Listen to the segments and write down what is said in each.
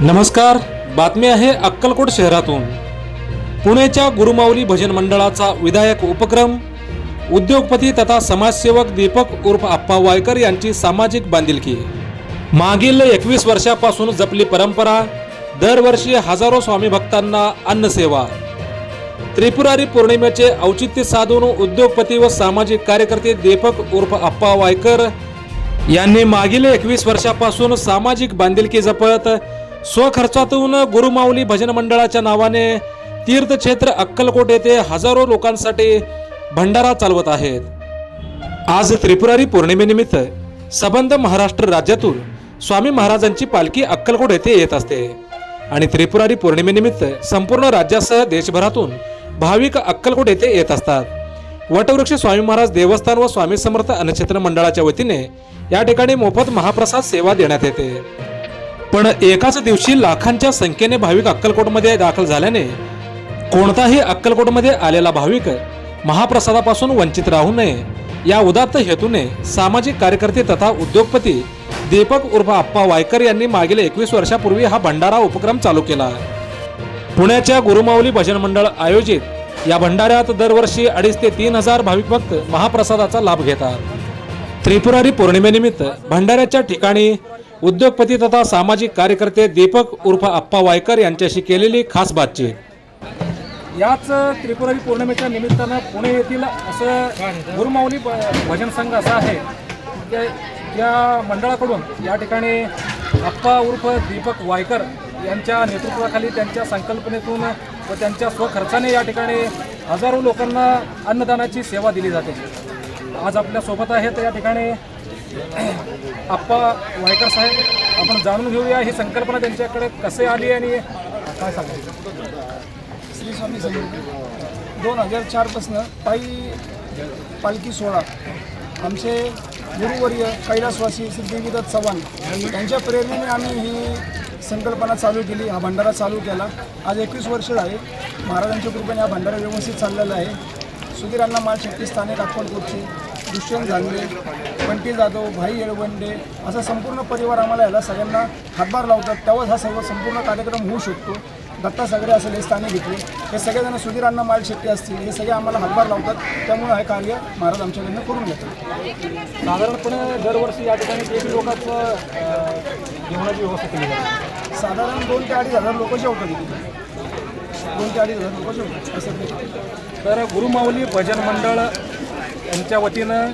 नमस्कार बातमी आहे अक्कलकोट शहरातून. पुण्याच्या गुरुमाऊली भजन मंडळाचा विधायक उपक्रम उद्योगपती तथा समाजसेवक दीपक उर्फ आप्पा वायकर यांची सामाजिक बांधिलकी. मागील एकवीस वर्षापासून जपली परंपरा दरवर्षी हजारो स्वामी भक्तांना अन्नसेवा. त्रिपुरारी पौर्णिमेचे औचित्य साधून उद्योगपती व सामाजिक कार्यकर्ते दीपक उर्फ आप्पा वायकर यांनी मागील एकवीस वर्षापासून सामाजिक बांधिलकी जपत स्वखर्चातून गुरुमाऊली भजन मंडळाच्या नावाने तीर्थक्षेत्र अक्कलकोट येथे हजारो लोकांसाठी भंडारा चालवत आहेत. आज त्रिपुरारी पौर्णिमेनिमित्त सबंध महाराष्ट्र राज्यातून स्वामी महाराजांची पालखी अक्कलकोट येथे येत असते. आणि त्रिपुरारी पौर्णिमेनिमित्त संपूर्ण राज्यासह देशभरातून भाविक अक्कलकोट येथे येत असतात. वटवृक्ष स्वामी महाराज देवस्थान व स्वामी समर्थ अन्नक्षेत्र मंडळाच्या वतीने या ठिकाणी मोफत महाप्रसाद सेवा देण्यात येते. पण एकाच दिवशी लाखांच्या संख्येने भाविक अक्कलकोटमध्ये दाखल झाल्याने कोणताही अक्कलकोटमध्ये आलेला भाविक महाप्रसादापासून वंचित राहू नये. या उदात्त हेतूने सामाजिक कार्यकर्ते तथा उद्योगपती दीपक उर्फ आप्पा वायकर यांनी मागील एकवीस वर्षापूर्वी हा भंडारा उपक्रम चालू केला. पुण्याच्या गुरुमाऊली भजन मंडळ आयोजित या भंडाऱ्यात दरवर्षी अडीच ते तीन हजार भाविक भक्त महाप्रसादाचा लाभ घेतात. त्रिपुरारी पौर्णिमेनिमित्त भंडाऱ्याच्या ठिकाणी उद्योगपती तथा सामाजिक कार्यकर्ते दीपक उर्फ अप्पा वायकर यांच्याशी केलेली खास बातचीत. याच त्रिपुरारी पौर्णिमेच्या निमित्तानं पुणे येथील असं गुरुमाऊली भ- भजन संघ असा आहे त्या या मंडळाकडून या ठिकाणी अप्पा उर्फ दीपक वायकर यांच्या नेतृत्वाखाली त्यांच्या संकल्पनेतून व त्यांच्या स्वखर्चाने या ठिकाणी हजारो लोकांना अन्नदानाची सेवा दिली जाते. आज आपल्यासोबत आहेत या ठिकाणी आप्पा वायकर साहेब आपण जाणून घेऊया ही संकल्पना त्यांच्याकडे कसे आली आणि काय सांगायचं श्री स्वामी समर्थ दोन हजार चारपासनं पायी पालखी सोहळा आमचे गुरुवर्य कैलासवासी श्री देवीदत्त चव्हाण यांच्या प्रेरणेने आम्ही ही संकल्पना चालू केली हा भंडारा चालू केला. आज एकवीस वर्ष आहे महाराजांच्या कृपेने हा भंडारा व्यवस्थित चाललेला आहे. सुधीरांना माल शक्ती स्थानिक अक्कलकोटचे दुष्यंत झांगरे बंटी जाधव भाई येळवंडे असा संपूर्ण परिवार आम्हाला याला सगळ्यांना हातभार लावतात. तेव्हाच हा सर्व संपूर्ण कार्यक्रम होऊ शकतो. दत्ता सगळे असेल हे स्थानिक घेतले हे सगळेजण सुधीरांना माल शेट्टी असतील हे सगळे आम्हाला हातभार लावतात. त्यामुळे हे कार्य महाराज आमच्याकडनं करून घेतात. साधारणपणे दरवर्षी या ठिकाणी किती लोकांचं जेवणाची व्यवस्था केली जाते. साधारण दोन ते अडीच हजार लोक जेवतात इथे. दोन ते अडीच हजार लोक जेवतात. असं. तर गुरुमाऊली भजन मंडळ यांच्या वतीनं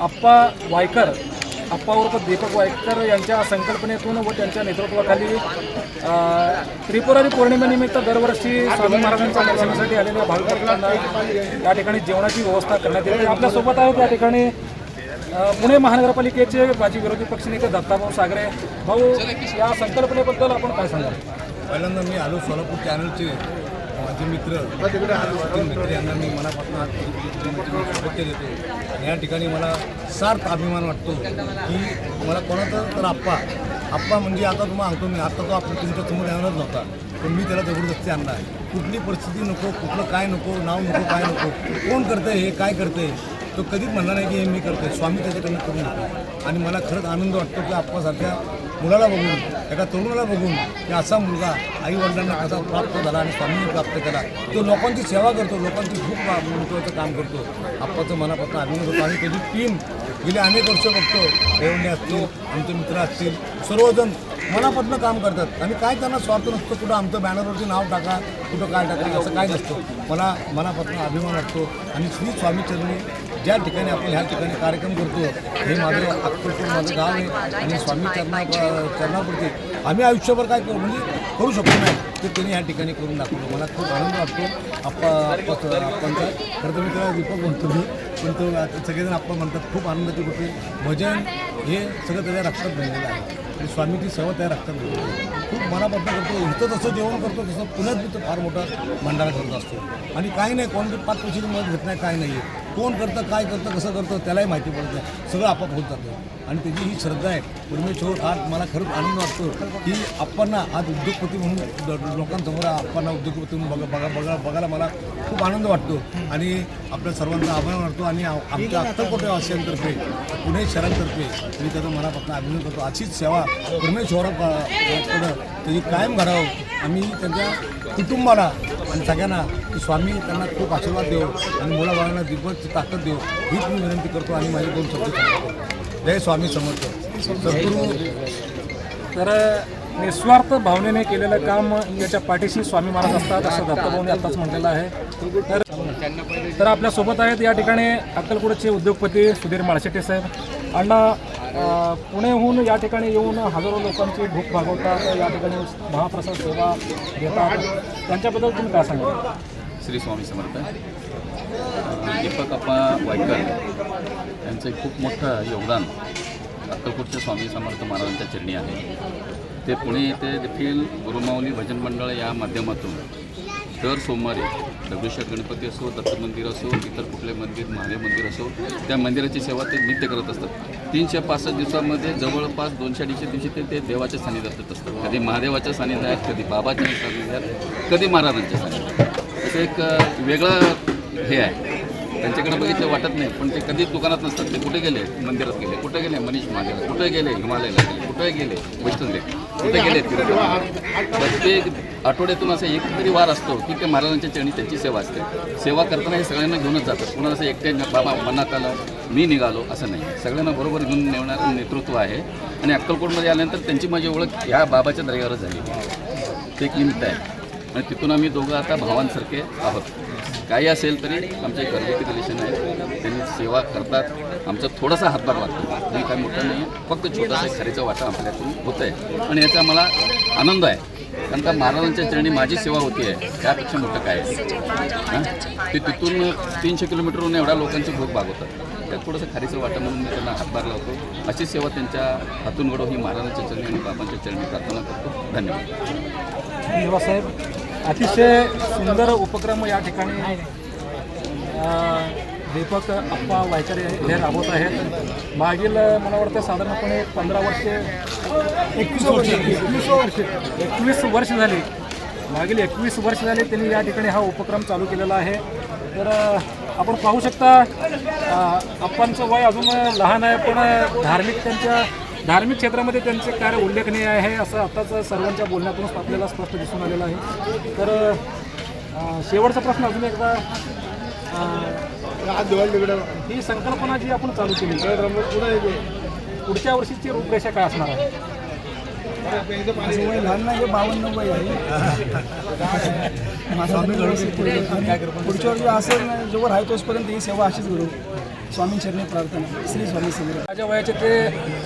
आप्पा वायकर आप्पा उर्फ दीपक वायकर यांच्या संकल्पनेतून व त्यांच्या नेतृत्वाखाली त्रिपुरारी पौर्णिमेनिमित्त दरवर्षी स्वामी महाराजांच्या दर्शनासाठी आलेल्या भाविकांना या ठिकाणी जेवणाची व्यवस्था करण्यात येते. आपल्यासोबत आहे त्या ठिकाणी पुणे महानगरपालिकेचे माजी विरोधी पक्षनेते दत्ताभाऊ सागरे. भाऊ या संकल्पनेबद्दल आपण काय सांगाल? पहिल्यांदा मी आलो सोलापूर चॅनलचे माझे मित्र तीन मित्र यांना मी मनापासून शुभेच्छा देतो. या ठिकाणी मला सार्थ अभिमान वाटतो की मला कोणाचं तर आप्पा आप्पा म्हणजे आता तुम्हाला आणतो मी आता तो आपण तुमच्यासमोर येणारच नव्हता. पण मी त्याला जबरदस्ती आणला कुठली परिस्थिती नको कुठलं काय नको नाव नको काय नको कोण करतंय हे काय करतंय तो कधीच म्हणणार नाही की हे मी करतोय. स्वामी त्याच्याकडनं करून घेतो आणि मला खरंच आनंद वाटतो की आप्पासारख्या मुलाला बघून एका तरुणाला बघून की असा मुलगा आईवडिलांना कसा प्राप्त झाला आणि स्वामींनी प्राप्त केला. तो लोकांची सेवा करतो लोकांची खूप महत्त्वाचं काम करतो. आप्पाचं मनापासून अभिनंदन. करतो आणि त्याची टीम गेली अनेक वर्ष बघतो रेवंडे असतील आमचे मित्र असतील सर्वजण मनापासून काम करतात. आणि काय त्यांना स्वार्थ नसतो कुठं आमचं बॅनरवरती नाव टाका कुठं काय टाका असं काय नसतं. मला मनापासून अभिमान वाटतो. आणि श्री स्वामीचरणी ज्या ठिकाणी आपण ह्या ठिकाणी कार्यक्रम करतो हे माझं अक्कलपूर माझं गाव आहे. आणि स्वामी चरणा चरणापुरती आम्ही आयुष्यभर काय करू म्हणजे करू शकतो नाही ते त्यांनी ह्या ठिकाणी करून दाखवलं. मला खूप आनंद वाटतो. आप्पा आप्पा आप्पांचा खरं तर मी त्याला दीपक म्हणतो मी पण तो सगळेजण आप्पा म्हणतात खूप आनंदाची गोष्ट भजन हे सगळं त्याच्या रक्तात बनलेलं आहे. आणि स्वामीची सेवा त्या रक्तात बनलेली आहे. खूप मनापासून करतो इथं जसं जेवण करतो तसं पुण्यात मी तो फार मोठा भंडारा करत असतो. आणि काही नाही कोणती पाच पैशाची मदत घेत नाही काय नाही आहे कोण करतं काय करतं कसं करतं त्यालाही माहिती पडत नाही. सगळं आपाप होत जातं. आणि त्याची ही श्रद्धा आहे. परमेश्वर आज मला खरंच आनंद वाटतो की आप्पांना आज उद्योगपती म्हणून लोकांसमोर आप्पांना उद्योगपती म्हणून बघा बघा बघा बघायला मला खूप आनंद वाटतो. आणि आपल्या सर्वांचा आभार वाटतो आणि आ- आमच्या अक्कलकोटेवासियांतर्फे पुणे शहरातर्फे मी त्याचा मनापासून अभिनंदन करतो. अशीच सेवा परमेश्वराकडं त्याची कायम घडावं. आम्ही त्यांच्या कुटुंबाला आणि सगळ्यांना की स्वामी त्यांना खूप आशीर्वाद देव. आणि मुलाबाळांना दिग्गज ताकद देव हीच मी विनंती करतो आणि माझे दोन शब्द जय स्वामी समर्थ. सद्गुरू तर निस्वार्थ भावनेने केलेलं काम याच्या पाठीशी स्वामी महाराज असतात असं दत्तभाऊने आताच म्हटलेलं आहे. तर तर आपल्यासोबत आहेत या ठिकाणी अक्कलकोटचे उद्योगपती सुधीर माळशेट्टी साहेब. अण्णा पुणेहून या ठिकाणी येऊन हजारो लोकांची भूक भागवतात या ठिकाणी महाप्रसाद सेवा देतात. त्यांच्याबद्दल तुम्ही काय सांगा श्री स्वामी समर्थ. दीपक अप्पा वायकर यांचं एक खूप मोठं योगदान अक्कलकोटच्या स्वामी समर्थ महाराजांच्या चरणी आहे. ते पुणे येथे देखील गुरुमाऊली भजन मंडळ या माध्यमातून दर सोमवारी दगडूशेठ गणपती असो दत्त मंदिर असो इतर कुठले मंदिर महादेव मंदिर असो त्या मंदिराची सेवा ते नित्य करत असतात. तीनशे पासष्ट दिवसामध्ये जवळपास दोनशे अडीचशे दिवशी ते ते देवाच्या सानिध्यात असतात. कधी महादेवाच्या सानिध्यात कधी बाबाच्या सानिध्यात कधी महाराजांच्या सानिध्यात. असं एक वेगळं हे आहे. त्यांच्याकडे बघितलं वाटत नाही पण ते कधीच दुकानात नसतात. ते कुठे गेले? मंदिरात गेले. कुठे गेले? मनीष महादेव कुठे गेले? हिमालयाला गेले. कुठे गेले? वैष्णवदेवी कुठे गेले? प्रत्येक आठवड्यातून असं एक तरी वार असतो की ते महाराजांच्या चरणी त्यांची सेवा असते. सेवा करताना हे सगळ्यांना घेऊनच जातात. कुणाला असं एकटे बाबा मनात आलं मी निघालो असं नाही. सगळ्यांना बरोबर घेऊन नेवणारं नेतृत्व आहे. आणि अक्कलकोटमध्ये आल्यानंतर त्यांची माझी ओळख ह्या बाबाच्या दर्यावरच झाली ते एक निमित्त आहे. आणि तिथून आम्ही दोघं आता भावांसारखे आहोत. काही असेल तरी आमचे घरगुती रिलेशन आहे. त्यांनी सेवा करतात. आमचा थोडासा हातभार लागतो. मी काय मोठं नाही फक्त छोटासा खरेचा खारीचा वाटा आपल्यातून होत आहे आणि याचा मला आनंद आहे. कारण का महाराजांच्या चरणी माझी सेवा होती आहे. त्यापेक्षा मोठं काय आहे? ते तिथून तीनशे किलोमीटरहून एवढ्या लोकांची भूक भागवतात. त्यात थोडंसं खारीचं वाटा म्हणून मी त्यांना हातभार लावतो. अशी सेवा त्यांच्या हातून घडो ही महाराजांच्या चरणी आणि बाबांच्या चरणी प्रार्थना करतो. धन्यवाद. धन्यवाद साहेब अतिशय सुंदर उपक्रम या ठिकाणी दीपक अप्पा वायकर हे राबवत आहेत. मागील मला वाटतं साधारणपणे पंधरा वर्षे एकवीस वर्ष. एकवीस वर्ष. एकवीस वर्ष झाली. मागील एकवीस वर्ष झाली त्यांनी या ठिकाणी हा उपक्रम चालू केलेला आहे. तर आपण पाहू शकता अप्पांचं वय अजून लहान आहे पण धार्मिक त्यांच्या धार्मिक क्षेत्रामध्ये त्यांचे कार्य उल्लेखनीय आहे असं आताच सर्वांच्या बोलण्यातूनच आपल्याला स्पष्ट दिसून आलेलं आहे. तर शेवटचा प्रश्न अजून एकदा ही संकल्पना जी आपण चालू केली पुढच्या वर्षीची रूपरेषा काय असणार आहे? माझं वय लहान नाही बावन्न वय आहे. माझं पुढच्या वर्षी असं नाही, जोवर आहे तोचपर्यंत ही सेवा अशीच करू स्वामी चरणी प्रार्थना. श्री स्वामी समर्थ. माझ्या वयाचे ते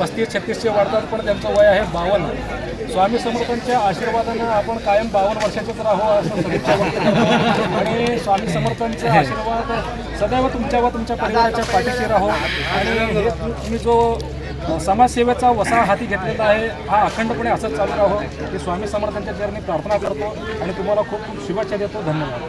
पस्तीस छत्तीसचे वाढतात पण त्यांचं वय आहे बावन्न. स्वामी समर्थांच्या आशीर्वादानं आपण कायम बावन्न वर्षाचेच राहू असं सदिच्छा आणि स्वामी समर्थांचे आशीर्वाद सदैव तुमच्या व तुमच्या परिवाराच्या पाठीशी राहो. आणि तुम्ही जो समाजसेवेचा वसा हाती घेतलेला आहे. हा अखंडपणे असंच चालू राहो हे स्वामी समर्थांच्या चरणी प्रार्थना करतो आणि तुम्हाला खूप खूप शुभेच्छा देतो. धन्यवाद.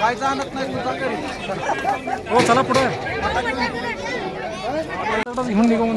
काय जाणत नाही तुझा हो चला पुढे घेऊन